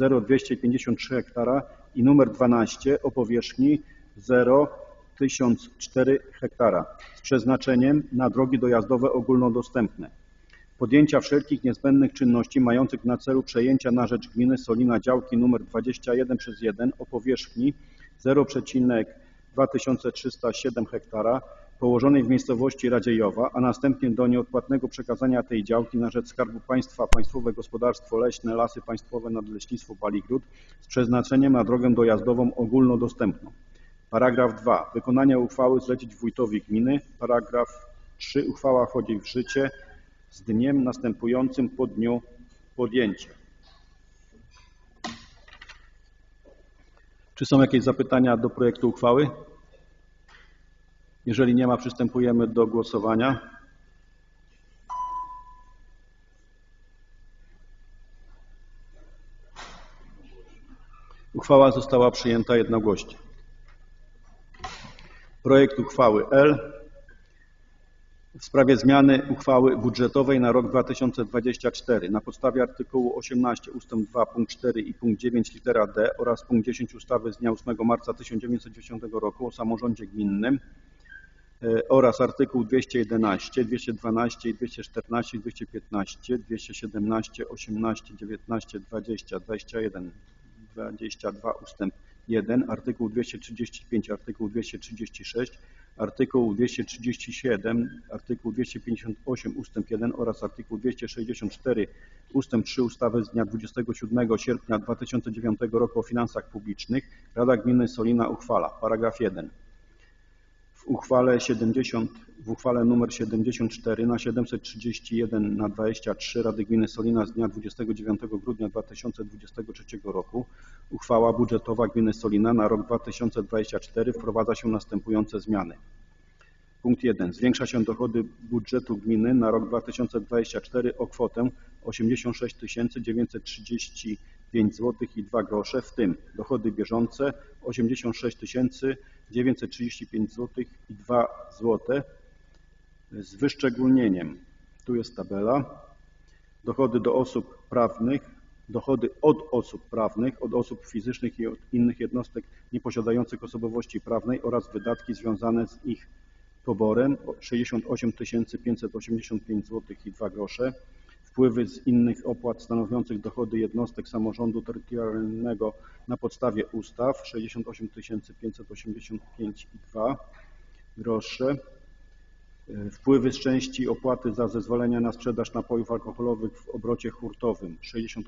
0,253 hektara i numer 12 o powierzchni 0,1004 hektara z przeznaczeniem na drogi dojazdowe ogólnodostępne. Podjęcia wszelkich niezbędnych czynności mających na celu przejęcia na rzecz gminy Solina działki nr 21 przez 1 o powierzchni 0,2307 hektara położonej w miejscowości Radziejowa, a następnie do nieodpłatnego przekazania tej działki na rzecz Skarbu Państwa Państwowe Gospodarstwo Leśne Lasy Państwowe Nadleśnictwo Paligród z przeznaczeniem na drogę dojazdową ogólnodostępną. Paragraf 2. Wykonanie uchwały zlecić wójtowi gminy. Paragraf 3. Uchwała wchodzi w życie z dniem następującym po dniu podjęcia. Czy są jakieś zapytania do projektu uchwały? Jeżeli nie ma, przystępujemy do głosowania. Uchwała została przyjęta jednogłośnie. Projekt uchwały L w sprawie zmiany uchwały budżetowej na rok 2024 na podstawie artykułu 18 ust. 2 punkt 4 i punkt 9 litera d oraz punkt 10 ustawy z dnia 8 marca 1990 roku o samorządzie gminnym oraz artykuł 211, 212 i 214, 215, 217, 18, 19, 20, 21, 22 ustęp 1, artykuł 235, artykuł 236, artykuł 237, artykuł 258 ustęp 1 oraz artykuł 264 ustęp 3 ustawy z dnia 27 sierpnia 2009 roku o finansach publicznych Rada Gminy Solina uchwala. Paragraf 1. W uchwale 70, w uchwale nr 74 na 731 na 23 Rady Gminy Solina z dnia 29 grudnia 2023 roku uchwała budżetowa Gminy Solina na rok 2024 wprowadza się następujące zmiany. Punkt 1. Zwiększa się dochody budżetu gminy na rok 2024 o kwotę 86 935 zł i 2 grosze, w tym dochody bieżące 86 935 zł i 2 zł z wyszczególnieniem, tu jest tabela, dochody do osób prawnych, dochody od osób prawnych, od osób fizycznych i od innych jednostek nieposiadających osobowości prawnej oraz wydatki związane z ich poborem 68 585 zł i 2 grosze, wpływy z innych opłat stanowiących dochody jednostek samorządu terytorialnego na podstawie ustaw. 68 585 i 2 grosze, wpływy z części opłaty za zezwolenia na sprzedaż napojów alkoholowych w obrocie hurtowym. 68